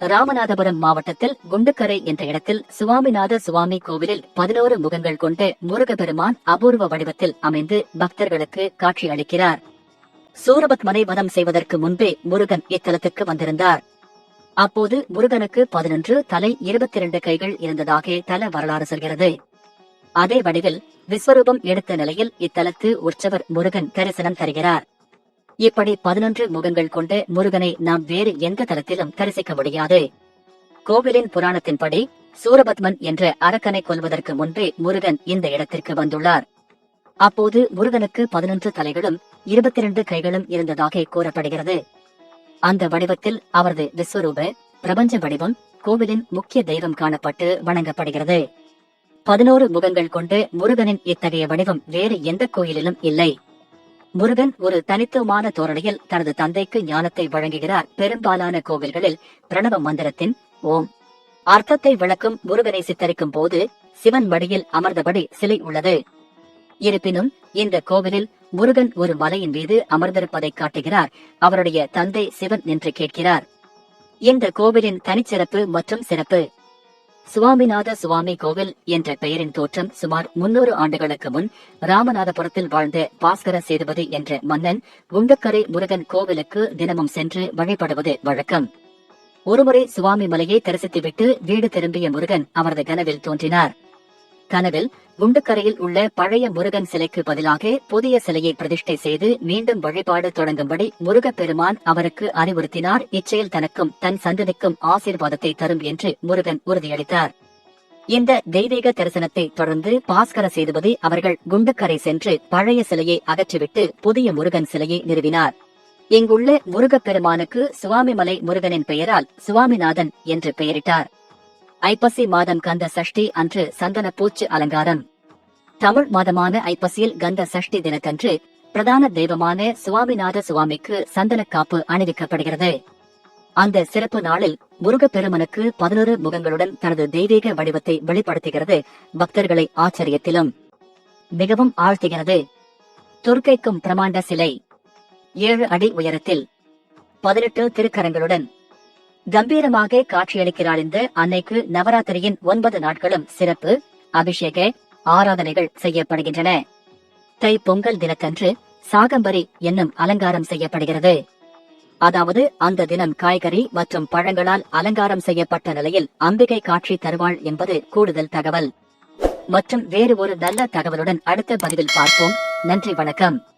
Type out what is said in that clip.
ராமநாதபுரம் மாவட்டத்தில் குண்டுக்கரை என்ற இடத்தில் சுவாமிநாத சுவாமி கோவிலில் பதினோரு முகங்கள் கொண்ட முருகபெருமான் அபூர்வ வடிவத்தில் அமைந்து பக்தர்களுக்கு காட்சி அளிக்கிறார். சூரபத்மனை வதம் செய்வதற்கு முன்பே முருகன் இத்தலத்துக்கு வந்திருந்தார். அப்போது முருகனுக்கு பதினொன்று தலை இருபத்தி இரண்டு கைகள் இருந்ததாக தல வரலாறு சொல்கிறது. அதே வடிவில் விஸ்வரூபம் எடுத்த நிலையில் இத்தலத்து உற்சவர் முருகன் தரிசனம் தருகிறார். இப்படி பதினொன்று முகங்கள் கொண்ட முருகனை நாம் வேறு எந்த தலத்திலும் தரிசிக்க முடியாது. கோவிலின் புராணத்தின்படி சூரபத்மன் என்ற அரக்கனை கொல்வதற்கு முன்பே முருகன் இந்த இடத்திற்கு வந்துள்ளார். அப்போது முருகனுக்கு பதினொன்று தலைகளும் இருபத்தி இரண்டு கைகளும் இருந்ததாக கூறப்படுகிறது. அந்த வடிவத்தில் அவரது விஸ்வரூப பிரபஞ்ச வடிவம் கோவிலின் முக்கிய தெய்வம் காணப்பட்டு வணங்கப்படுகிறது. பதினோரு முகங்கள் கொண்டு முருகனின் இத்தகைய வடிவம் வேறு எந்த கோயிலிலும் இல்லை. முருகன் ஒரு தனித்துவமான தோரணையில் தனது தந்தைக்கு ஞானத்தை வழங்குகிறார். பெரும்பாலான கோவில்களில் பிரணவ மந்திரத்தின் ஓம். அர்த்தத்தை விளக்கும் முருகனை சித்தரிக்கும் போது சிவன் மடியில் அமர்ந்தபடி சிலை உள்ளது. இருப்பினும் இந்த கோவிலில் முருகன் ஒரு மலையின் மீது அமர்ந்திருப்பதை காட்டுகிறார். அவருடைய தந்தை சிவன் என்று கேட்கிறார். இந்த கோவிலின் தனிச்சிறப்பு மற்றும் சிறப்பு. சுவாமிநாத சுவாமி கோவில் என்ற பெயரின் தோற்றம் சுமார் முன்னூறு ஆண்டுகளுக்கு முன் ராமநாதபுரத்தில் வாழ்ந்த பாஸ்கர சேதுபதி என்ற மன்னன் குண்டக்கரை முருகன் கோவிலுக்கு தினமும் சென்று வழிபடுவது வழக்கம். ஒருமுறை சுவாமி மலையை தரிசித்துவிட்டு வீடு திரும்பிய முருகன் அவரது கனவில் தோன்றினார். கனவில் குண்டுக்கரையில் உள்ள பழைய முருகன் சிலைக்கு பதிலாக புதிய சிலையை பிரதிஷ்டை செய்து மீண்டும் வழிபாடு தொடங்கும்படி முருகப்பெருமான் அவருக்கு அறிவுறுத்தினார். இச்செயல் தனக்கும் தன் சந்ததிக்கும் ஆசீர்வாதத்தை தரும் என்று முருகன் உறுதியளித்தார். இந்த தெய்வீக தரிசனத்தை தொடர்ந்து பாஸ்கர சேதுபதி அவர்கள் குண்டுக்கரை சென்று பழைய சிலையை அகற்றிவிட்டு புதிய முருகன் சிலையை நிறுவினார். இங்குள்ள முருகப்பெருமானுக்கு சுவாமிமலை முருகனின் பெயரால் சுவாமிநாதன் என்று பெயரிட்டார். ஐப்பசி மாதம் கந்த சஷ்டி அன்று சந்தன பூச்சு அலங்காரம். தமிழ் மாதமான ஐப்பசியில் கந்த சஷ்டி தினத்தன்று பிரதான தெய்வமான சுவாமிநாத சுவாமிக்கு சந்தன காப்பு அணிவிக்கப்படுகிறது. அந்த சிறப்பு நாளில் முருகப்பெருமனுக்கு பதினொரு முகங்களுடன் தனது தெய்வீக வடிவத்தை வெளிப்படுத்துகிறது பக்தர்களை ஆச்சரியத்திலும். மிகவும் ஆழ்த்துகிறது துர்க்கைக்கும் பிரமாண்ட சிலை. ஏழு அடி உயரத்தில் பதினெட்டு திருக்கரங்களுடன் கம்பீரமாக காட்சியளிக்கிறார் இந்த அன்னைக்கு நவராத்திரியின் ஒன்பது நாட்களும் சிறப்பு அபிஷேக ஆராதனைகள் செய்யப்படுகின்றன. தை பொங்கல் தினத்தன்று சாகம்பரி என்னும் அலங்காரம் செய்யப்படுகிறது. அதாவது அந்த தினம் காய்கறி மற்றும் பழங்களால் அலங்காரம் செய்யப்பட்ட நிலையில் அம்பிகை காட்சி தருவாள் என்பது கூடுதல் தகவல். மற்றும் வேறு ஒரு நல்ல தகவலுடன் அடுத்த பதிவில் பார்ப்போம். நன்றி வணக்கம்.